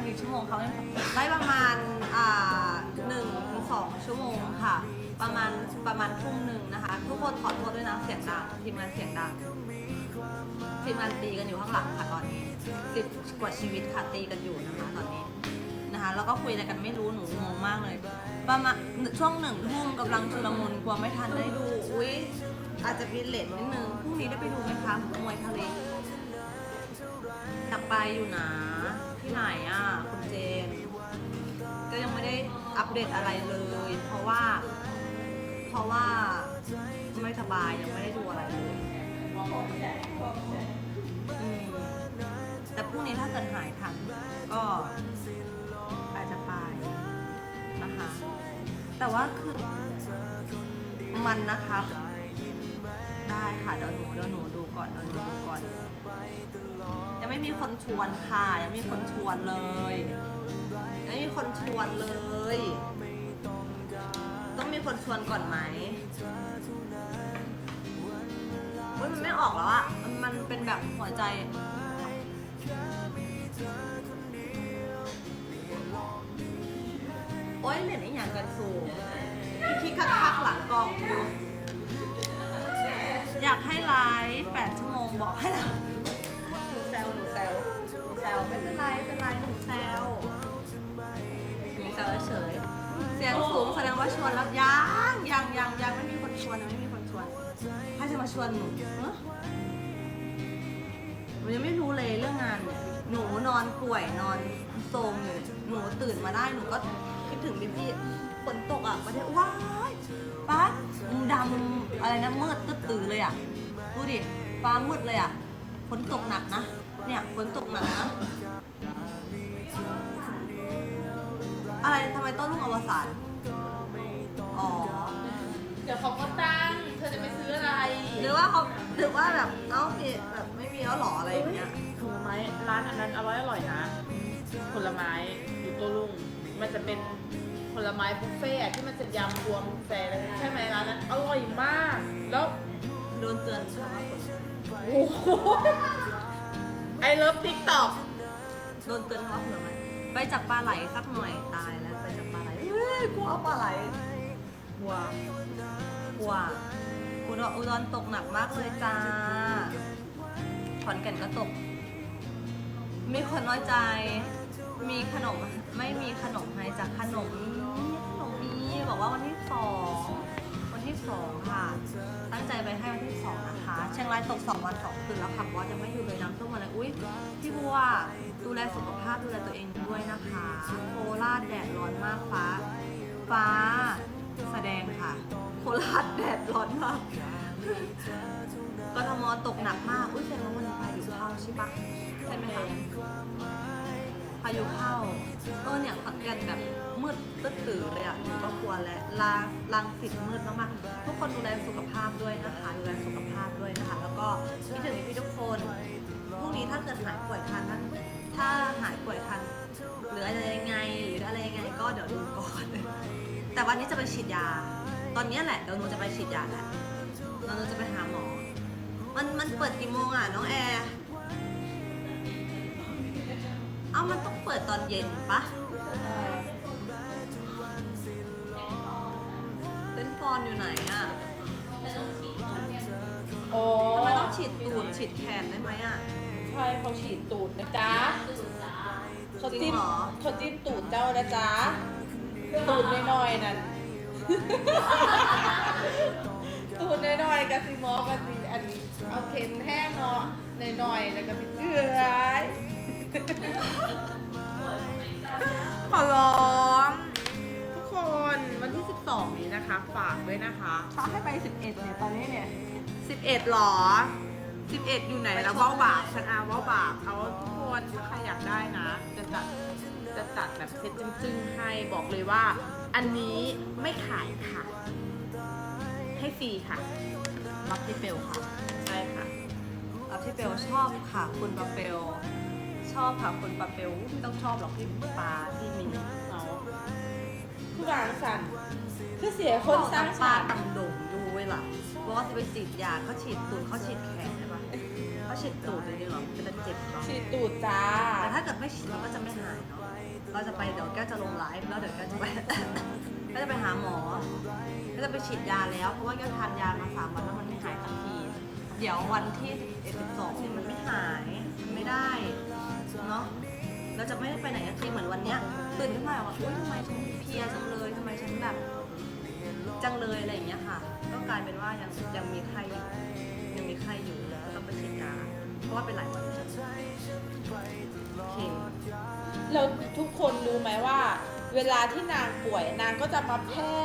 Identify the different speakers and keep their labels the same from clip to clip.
Speaker 1: กันกี่ชั่วโมงคะได้ประมาณอ่าหนึ่งถึงสองชั่วโมงค่ะ ประมาณประมาณทุ่มหนึ่งนะคะ ทุกคนขอโทษด้วยนะเสียงดังทีมงานเสียงดังทีมงานตีกันอยู่ข้างหลังค่ะตอนนี้สิบกว่าชีวิตค่ะตีกันอยู่นะคะตอนนี้นะคะแล้วก็คุยอะไรกันไม่รู้หนูงงมากเลย ประมาณช่วงหนึ่งทุ่มกำลังชุลมุนกลัวไม่ทันได้ดูอุ้ยอาจจะมีเลทนิดนึงพรุ่งนี้ได้ไปดูไหมคะมวยทะเลอยากไปอยู่นะ ไหนอะคุณเจน ก็ยังไม่ได้อัปเดตอะไรเลย เพราะว่า เพราะว่าไม่สบายยังไม่ได้ดูอะไรเลยอืมแต่พรุ่งนี้ถ้าเกิดหายทันก็อาจจะไปนะคะ แต่ว่าคือมันนะคะ ได้ค่ะเดี๋ยวหนูเดี๋ยวหนูดูก่อนเดี๋ยวหนูดูก่อน ยังไม่มีคนชวนค่ะ ยังไม่มีคนชวนเลยยังไม่มีคนชวนเลย ต้องมีคนชวนก่อนไหมเฮ้ยมันไม่ออกแล้วอะมันเป็นแบบหัวใจโอ๊ยเหรียญอีหยังกันสูงพี่คักคักๆหลังกองดูอยากให้ไลฟ์แปดชั่วโมงบอกให้เรา ว่าชวนแล้วยังยังยังยังไม่มีคนชวนยังไม่มีคนชวนใครจะมาชวนหนูฮะหนูยังไม่รู้เลยเรื่องงานเนี่ยหนูนอนป่วยนอนโซมอยู่เนี่ยหนูตื่นมาได้หนูก็คิดถึงพี่พี่ๆฝนตกอะประเทศว้ายป้าดำอะไรนะมืดตึ๊ดตื่อเลยอะดูดิฟ้ามืดเลยอะฝนตกหนักนะเนี่ยฝนตกหนักนะอะไรทำไมต้นลุงอวสาน อ๋อ
Speaker 2: เดี๋ยวเขาก็ตั้ง เธอจะไปซื้ออะไร
Speaker 1: หรือว่าเขาหรือว่าแบบเอ้าพี่แบบไม่มีแล้วหรออะไรอย่างเงี้ย
Speaker 2: ผลไม้ร้านอันนั้นอร่อยอร่อยนะ ผลไม้อยู่ตัวลุง มันจะเป็นผลไม้บุฟเฟ่ต์อะที่มันจะยำรวมแฟร์แล้วใช่ไหมร้านนั้นอร่อยมาก แล้ว
Speaker 1: โดนเตือนค่ะว่าฝน
Speaker 2: โอ้โหไอเลิฟติ๊กต็อก
Speaker 1: โดนเตือนว่าผลไม้ไปจับปลาไหลสักหน่อยตายแล้วไปจับปลาไหลเฮ้ยกลัวปลาไหล กลัวกลัวอุดรอุดรตกหนักมากเลยจ้าขอนแก่นก็ตก มีคนน้อยใจ มีขนมไม่มีขนมให้จากขนมขนมมีบอกว่าวันที่สองวันที่สองค่ะ ตั้งใจไปให้วันที่สองนะคะเชียงรายตกสองวันสองคืนแล้วค่ะว่าจะไม่อยู่เลยน้ำท่วมมาเลยอุ้ยพี่บัวดูแลสุขภาพดูแลตัวเองด้วยนะคะโคราชแดดร้อนมากฟ้า ราชแดดร้อนมากกทมตกหนักมาก อุ้ยแสดงว่ามันพายุเข้าใช่ปะใช่ไหมคะพายุเข้าเออเนี่ยขอนแก่นแบบมืดตึ๊ดตื่อเลยอะหนูก็กลัวแล้วลาลังสิตมืดมากๆทุกคนดูแลสุขภาพด้วยนะคะดูแลสุขภาพด้วยนะคะ แล้วก็คิดถึงพี่ทุกคนพรุ่งนี้ถ้าเกิดหายป่วยทันถ้าถ้าหายป่วยทันหรืออะไรยังไงหรืออะไรยังไงก็เดี๋ยวดูก่อน แต่วันนี้จะไปฉีดยา ตอนนี้แหละเดี๋ยวหนูจะไปฉีดยาแหละเดี๋ยวหนูจะไปหาหมอ มันมันเปิดกี่โมงอะน้องแอร์เอามันต้องเปิดตอนเย็นปะเต้นฟอนอยู่ไหนอะ
Speaker 2: โอ้
Speaker 1: ทำไมต้องฉีดตูดฉีดแขนได้ไหมอะ
Speaker 2: ใช่เขาฉีดตูดนะจ๊ะเขา
Speaker 1: จริ
Speaker 2: จิ้
Speaker 1: ง
Speaker 2: ม
Speaker 1: เหรอ
Speaker 2: เขาจิ้มตูดเจ้านะจ๊ะตูดน้อยๆนั่น ตูดน้อยๆกับซีมอกับซีอันนี้เอาเค็มแห้งเนาะน้อยๆแล้วก็เป็นเกลือขอร้องทุกคนวันที่ 12 นี้นะคะ ฝากด้วยนะคะ
Speaker 1: เขาให้ไป 11เนี่ยตอนนี้เนี่ย
Speaker 2: 11หรอ 11 อยู่ไหนแล้วว้าบาปฉันอาว้าบาปเอาทุกคนถ้าใครอยากได้นะ จะจัดจะจัดแบบเซ็ตจึ้งๆให้บอกเลยว่า อันนี้ไม่ขายค่ะ ให้ฟรีค่ะ
Speaker 1: รับที่เปลค่ะ
Speaker 2: ใช่ค่ะ
Speaker 1: รับที่เปลชอบค่ะ คุณปาเปลชอบค่ะคุณปาเปลไม่ต้องชอบหรอกพี่ปาที่มี
Speaker 2: เอาผู้วางสันคือเสียคนสร้าง
Speaker 1: ปลา
Speaker 2: สรรค์
Speaker 1: ตำดงดูไว้ล่ะเพราะว่าจะไปฉีดยาเขาฉีดตูดเขาฉีดแขนใช่ปะเขาฉีดตูดเลยเหรอจะเจ็บเหรอ
Speaker 2: ฉีดตูดจ้า
Speaker 1: แต่ถ้าาเกิดไม่ฉีดมันก็จะไม่หายเนาะ เราจะไปเดี๋ยวแก้วจะลงไลฟ์แล้วเดี๋ยวแก้วจะไป ก็จะไปหาหมอ ก็จะไปฉีดยาแล้วเพราะว่าแก้วทานยามาสามวันแล้วมันไม่หายทันที เดี๋ยววันที่11 12เนี่ยมันไม่หายมันไม่ได้เนาะเราจะไม่ได้ไปไหนสักทีเหมือนวันเนี้ยตื่นขึ้นมาว่าอุ้ยทำไมฉันเพลียจังเลยทำไมฉันแบบจังเลยอะไรอย่างเงี้ยค่ะ ก็กลายเป็นว่ายังยังมีไข้อยู่ยังมีไข้อยู่ก็ต้องไปฉีดยาเพราะว่าเป็นหลายวัน
Speaker 2: แล้วทุกคนรู้ไหมว่า เวลาที่นางป่วยนางก็จะมาแพร่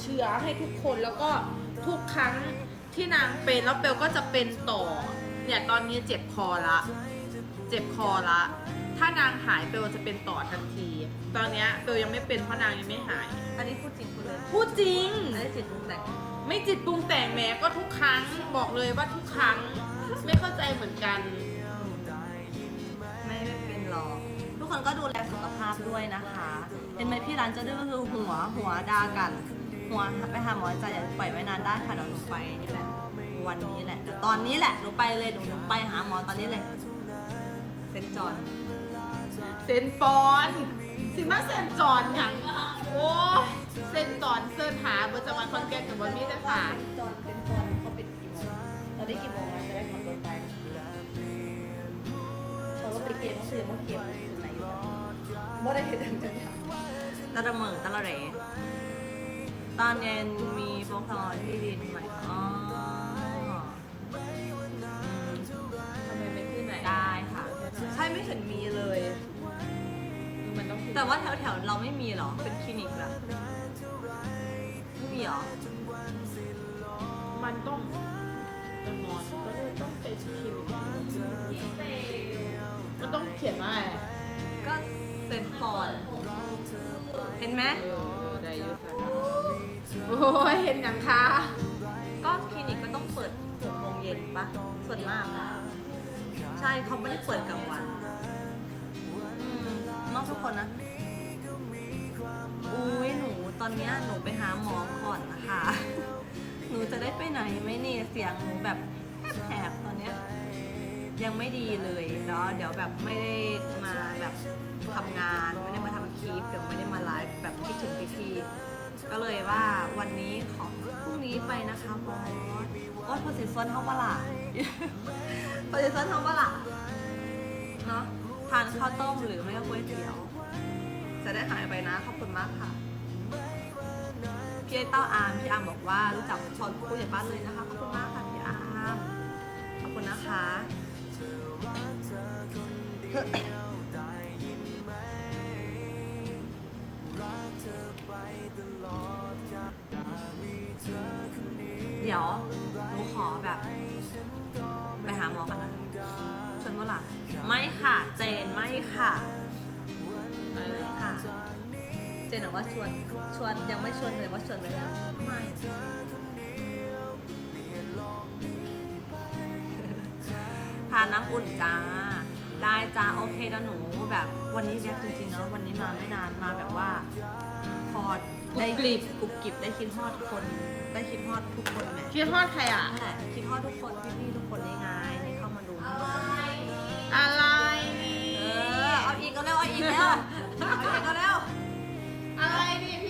Speaker 2: เชื้อให้ทุกคนแล้วก็ทุกครั้งที่นางเป็นแล้วเบลก็จะเป็นต่อ เนี่ยตอนนี้เจ็บคอละ เจ็บคอละ ถ้านางหายเบลจะเป็นต่อทันที ตอนเนี้ยเบลยังไม่เป็นเพราะนางยังไม่หาย
Speaker 1: อันนี้พูดจริงพูดเลย
Speaker 2: พูดจริง
Speaker 1: อันนี้จิตปรุงแต่ง
Speaker 2: ไม่จิตปรุงแต่งแม้ก็ทุกครั้งบอกเลยว่าทุกครั้งไม่เข้าใจเหมือนกัน
Speaker 1: คนก็ดูแลสุขภาพด้วยนะคะ เห็นไหมพี่ร้านจะดื้อก็คือหัวหัวดากัน หัวไปหาหมอใจอย่าปล่อยไว้นานได้ค่ะเดี๋ยวหนูไปนี่แหละวันนี้แหละเดี๋ยวตอนนี้แหละหนูไปเลยหนูไปหาหมอตอนนี้เลยเซนจอน
Speaker 2: เซนปอนสิมาเซนจอนอย่างโอ้ยเซนจอนเซิร์นหาเบอร์จังหวัดคอนแกนกับบอมี่ได้ค่ะ
Speaker 1: จอนเป็นจอนเขาปิดกี่โมงเราได้กี่โมงนะจะได้ขับรถไปเขาก็ไปเกมก็คือว่าเก มอยู่ไหนอยู่ไม่ได้เห็นจังๆตะระเมิงตะระเหรตอนเย็นมีโปรแกรมที่ดินใหม่อ๋ออืม
Speaker 2: ทำไมไม่ขึ้นไหน
Speaker 1: ได้ค่ะ ใช่ไม่เห็นมีเลย
Speaker 2: มันต้อง
Speaker 1: แต่ว่าแถวแถวๆเราไม่มีเหรอ เป็นคลินิกเหรอไม่มีเหรอ
Speaker 2: มันต้องจะนอนก็เลยต้องไปคลินิกมันต้องเขียนว่าอะไร
Speaker 1: นไหม
Speaker 2: เออได้เยอะค่ะโอ้ยเห็นอย่างคะ
Speaker 1: ก็คลินิกก็ต้องเปิดหกโมงเย็นปะส่วนมากอะใช่เขาไม่ได้เปิดกลางวันอืมนอกทุกคนนะอุ้ยหนูตอนเนี้ยหนูไปหาหมอก่อนนะคะ หนูจะได้ไปไหนไหมเนี่ยเสียงหนูแบบแหบๆตอนเนี้ยยังไม่ดีเลยเนาะเดี๋ยวแบบไม่ได้มาแบบทำงานไม่ได้มาทำ คลิปเดี๋ยวไม่ได้มาไลฟ์แบบคิดถึงพี่ๆก็เลยว่าวันนี้ขอพรุ่งนี้ไปนะคะบอสโอ้ยพสิซอนเท่าปะล่ะพสิซอนเท่าปะล่ะเนาะทานข้าวต้มหรือไม่ก็ก๋วยเตี๋ยว จะได้หายไปนะขอบคุณมากค่ะพี่ไอ้เต้าอาร์มพี่อาร์มบอกว่ารู้จักชนผู้ใหญ่บ้านเลยนะคะขอบคุณมากค่ะพี่อาร์มขอบคุณนะคะ ดี๋ยวหนูขอแบบ ไปหาหมอกันนะชวนเมื่อไหร่ไม่ค่ะ เจนไม่ค่ะไม่ค่ะ เจนบอกว่าชวนชวนยังไม่ชวนเลยว่าชวนไปแล้วไม่ทานน้ำอุ่นจ้า ได้จ้าโอเคนะหนูแบบวันนี้แบบจริงๆเนาะวันนี้มาไม่นานมาแบบว่าพอ ได้กริบกรุบกริบได้คิดฮอดคน ได้คิดฮอดทุกคนแหม
Speaker 2: คิดทอดใครอะ
Speaker 1: นั่นแหละคิดฮอดทุกคนพี่ๆทุกคนนี่ไงที่เข้ามาดูทุกคน
Speaker 2: อะไร
Speaker 1: เอ
Speaker 2: นี่
Speaker 1: อเอาอีกก็เร็วเอาอีกแล้วเอาอีกก็เร็ว
Speaker 2: อะไรนี่พี่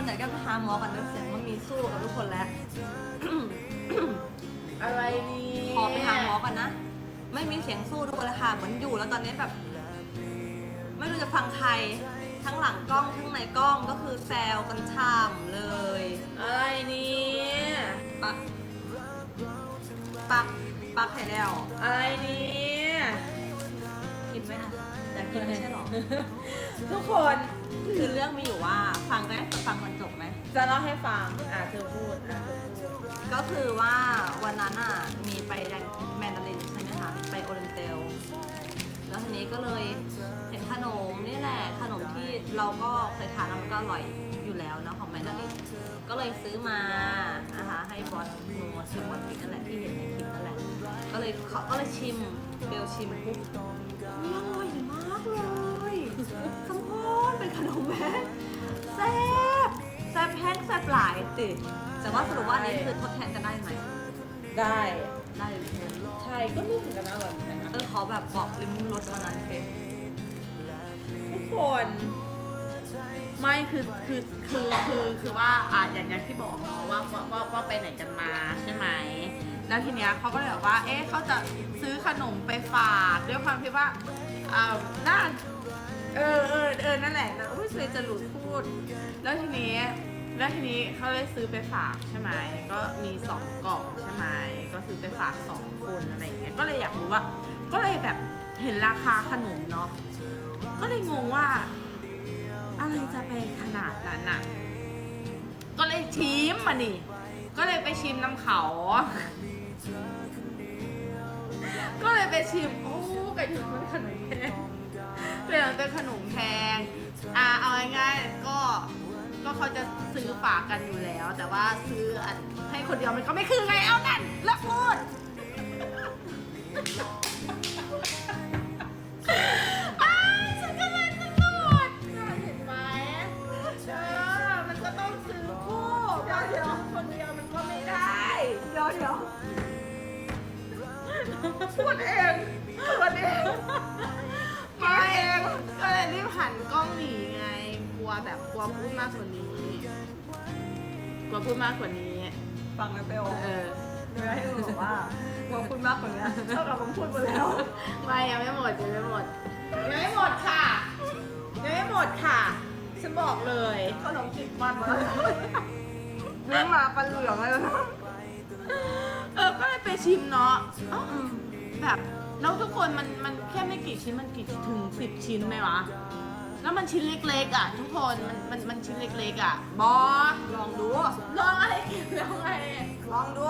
Speaker 2: เอ้า
Speaker 1: ทุกคนอยากจะไปหาหมอกันด้วยเสียงมันมีสู้กับทุกคนแล้ว
Speaker 2: อะไรนี่
Speaker 1: ขอไปหาหมอก่อนนะ ไม่มีเสียงสู้ทุกคนเลยค่ะเหมือนอยู่แล้วตอนนี้แบบ ไม่รู้จะฟังใคร ทั้งหลังกล้องทั้งในกล้องก็คือแซวกันช่ำเลย
Speaker 2: อะไรนี่
Speaker 1: ปักปักปักไข่แล้ว
Speaker 2: อะไรนี่
Speaker 1: กินไหมอะอยากกิน ไม่ใช่หรอ
Speaker 2: ทุกคน
Speaker 1: คือเรื่องมีอยู่ว่าฟังไหมฟังมันจบไหม
Speaker 2: จะเล่าให้ฟัง อะเธอพูดอะเธอพูด
Speaker 1: ก็คือว่าวันนั้นอะมีไปแดนแมนดารินใช่ไหมคะไปโอเรนเตลแล้วทีนี้ก็เลยเห็นขนมนี่แหละขนมที่เราก็เคยทานแล้วมันก็อร่อยอยู่แล้วเนาะของแมนดารินก็เลยซื้อมานะคะให้บอสนัวชิมบอสติ๊กนั่นแหละที่เห็นในคลิปนั่นแหละก็เลยเขาก็เลยชิมเบลชิมปุ๊บนี่อร่อย มากเลยสมพรเป็นขนมแม่แซ่บแซ่บแห้งแซ่บหลายติแต่ว่าสรุปว่าอันนี้คือทดแทนกันได้ไหม
Speaker 2: ได้
Speaker 1: ได้อยู่ใช่ไหม
Speaker 2: ใช่ก็รู้สึกกันนะอร่อยเหมือนกันนะ
Speaker 1: เออขอแบบบอกริมรสวันนั้นเฟ
Speaker 2: ทุกคน ไม่คือคือคือคือคือว่าอะอย่างอย่างที่บอกเนาะว่าว่าว่าว่าไปไหนกันมาใช่ไหมแล้วทีเนี้ยเขาก็เลยบอกว่า เอ๊ะเขาจะซื้อขนมไปฝากด้วยความที่ว่าอ่าน่า เออเออเออนั่นแหละนะอุ้ยเซจะหลุดพูด แล้วทีนี้แล้วทีนี้เขาเลยซื้อไปฝากใช่ไหมก็มีสองกล่องใช่ไหมก็ซื้อไปฝากสองคนอะไรอย่างเงี้ยก็เลยอยากรู้ว่า ก็เลยแบบเห็นราคาขนมเนาะก็เลยงงว่า อะไรจะไปขนาดนั้นน่ะ ก็เลยชิมมานี่ก็เลยไปชิมน้ำเขา ก็เลยไปชิม โอ้ไก่ถึงมันขนมแพงเป็นเป็น ขนมแพงอ่าเอาง่ายๆก็ก็เขาจะซื้อฝากกันอยู่แล้ว แต่ว่าซื้ออันให้คนเดียวมันก็ไม่คือไงเอานั่นเลิกพูดอ้าวฉันก็เลยสนุกเห็นไหมเออมันก็ต้องซื้อคู่เดี๋ยวเดี๋ยวคนเดียวมันก็ไม่ได้
Speaker 1: เดี๋ยวเดี๋ยว
Speaker 2: พูดเอง กล้องหนีไงกลัวแบบกลัวพูดมากกว่านี้กลัวพูดมากกว่านี้
Speaker 1: ฟังนะเบล
Speaker 2: เออ
Speaker 1: เดี๋ยวให้ดูบอกว่าว่าคุณมากกว่านี้เท่ากับผมพูดไปแล้ว
Speaker 2: ไม่ยังไม่หมดยังไม่หมดยังไม่หมดค่ะยังไม่หมดค่ะฉันบอกเลย
Speaker 1: ขนมจิบมันมาเลี้ยงมาปันเหลืองเลยนะ
Speaker 2: เออก็เลยไปชิมเนาะเอ้าแบบแล้วทุกคนมันมันแค่ไม่กี่ชิ้นมันกี่ถึงสิบชิ้นไหมวะ แล้วมันชิ้นเล็กๆอะทุกคนมันมันมันชิ้นเล็กๆอะบอ
Speaker 1: ลองดู
Speaker 2: ลองอะไรกินลองอะไร
Speaker 1: ลองดู